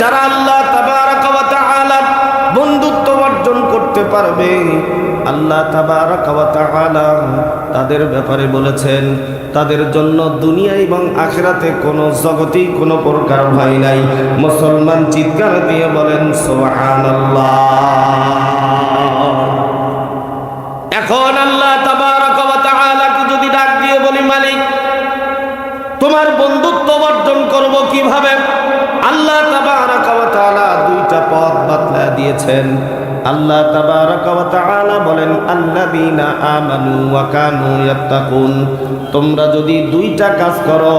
যারা আল্লাহ বন্ধুত্ব অর্জন করতে পারবে, আল্লাহ তাদের ব্যাপারে বলেছেন, তাদের জন্য দুনিয়া এবং আখেরাতে কোনো জগতেই কোনো প্রকার ভয় নাই। মুসলমান চিৎকার দিয়ে বলেন এখন আল্লাহ যদি ডাক দিয়ে বলি, মালিক, তোমার বন্ধুত্ব অর্জন করব কীভাবে? দুইটা পথ বাতলা দিয়েছেন। আল্লাহ বলেন তোমরা যদি দুইটা কাজ করো,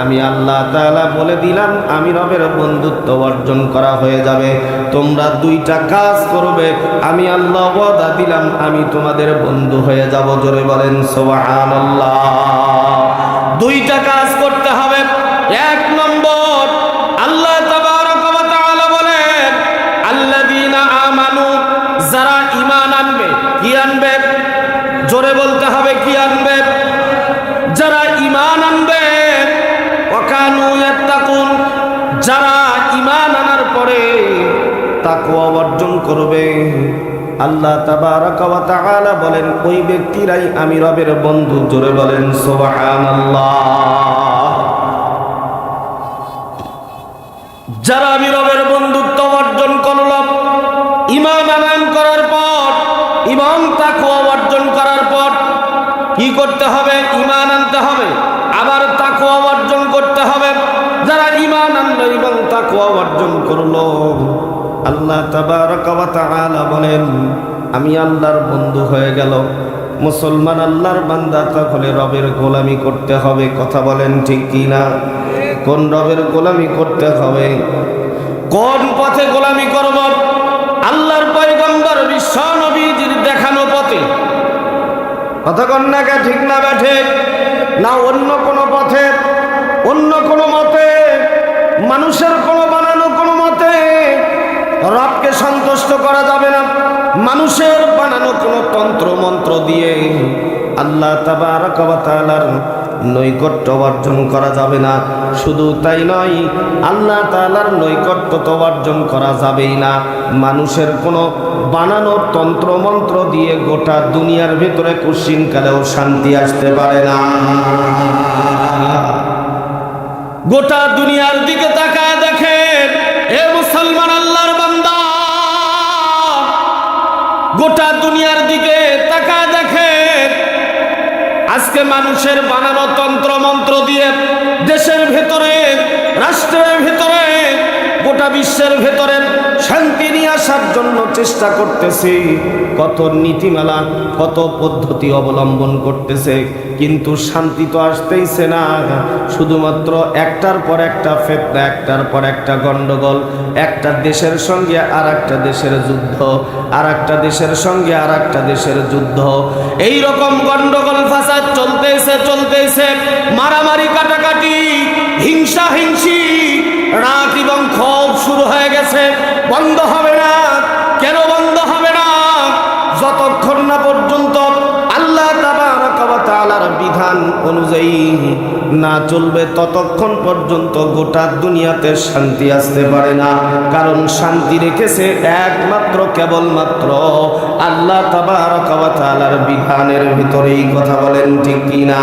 আমি আল্লাহ তাআলা বলে দিলাম, আমি রবের বন্ধুত্ব অর্জন করা হয়ে যাবে। তোমরা দুইটা কাজ করবে, আমি আল্লাহ ওয়াদা দিলাম, আমি তোমাদের বন্ধু হয়ে যাব। জোরে বলেন, সুবহানাল্লাহ। দুইটা কাজ জোরে বলতে হবে, কি আনবে? যারা ইমান আনবে, ওয়াকানু ইয়াত্তাকুন, যারা ইমান আনার পরে তাকওয়া অর্জন করবে। আল্লাহ তাবারাকা ওয়া তাআলা বলেন, ওই ব্যক্তিরাই আমি রবের বন্ধু। জোরে বলেন, সুবহানাল্লাহ। যারা আমি রবের বন্ধুত্ব অর্জন করলাম ইমান আনায়ন করার পর ইমান তাকুয়া পর কি করতে হবে? ইমান আনতে হবে। আবার তাকুয়া অর্জন করতে হবে। যারা ইমান আনলো এবং তাকুয়া অর্জন করল, আল্লাহ বলেন, আমি আল্লাহর বন্ধু হয়ে গেল। মুসলমান আল্লাহর বান্দা, তাহলে রবের গোলামি করতে হবে। কথা বলেন ঠিক কি না কোন রবের গোলামি করতে হবে? কোন পথে গোলামি করব? আল্লাহর পয়গম্বর বিশ্ব নবীজির দেখানো পথে কন্যাকে ঠিক না ব্যাঠে, না অন্য কোনো পথে, অন্য কোনো মতে, মানুষের কোনো বানানো কোনো মতে, রবকে সন্তুষ্ট করা যাবে না। মানুষের বানানো কোনো তন্ত্র মন্ত্র দিয়ে আল্লাহ তাবার কবতালার নৈকট্য অর্জন করা যাবে না। শুধু তাই নয়, আল্লাহ তাআলার নৈকট্য তো অর্জন করা যাবেই না। মানুষের কোনো বানানো তন্ত্রমন্ত্র দিয়ে গোটা দুনিয়ার ভিতরে কুশ্চিনকালেও শান্তি আসতে পারে না। গোটা দুনিয়ার দিকে তাকায় দেখেন, এ মুসলমান আল্লাহর বান্দা। গোটা দুনিয়ার দিকে তাকায় দেখেন আজকে মানুষের বানানো তন্ত্র মন্ত্র দিয়ে দেশের গোটা বিশ্বের ভেতরে শান্তি নিয়ে আসার জন্য চেষ্টা করতেছে। কত নীতিমালা, কত পদ্ধতি অবলম্বন করতেছে, কিন্তু শান্তি তো আসতেইছে না। শুধুমাত্র একটার পর একটা ফেতনা, একটার পর একটা গন্ডগোল, একটা দেশের সঙ্গে আর একটা দেশের যুদ্ধ আর একটা দেশের সঙ্গে আর একটা দেশের যুদ্ধ। এই রকম গন্ডগোল ফাসাদ চলতেছে চলতেছে মারামারি কাটাকাটি, হিংসা হিংসি বন্ধ হবে না। কেন বন্ধ হবে না? যতক্ষণ না পর্যন্ত আল্লাহ তাআলার বিধান অনুযায়ী না চলবে, ততক্ষণ পর্যন্ত গোটা দুনিয়াতে শান্তি আসতে পারে না। কারণ শান্তি রেখেছে একমাত্র, কেবলমাত্র আল্লাহ তাআলার বিধানের ভিতরেই কথা বলেন ঠিক কিনা?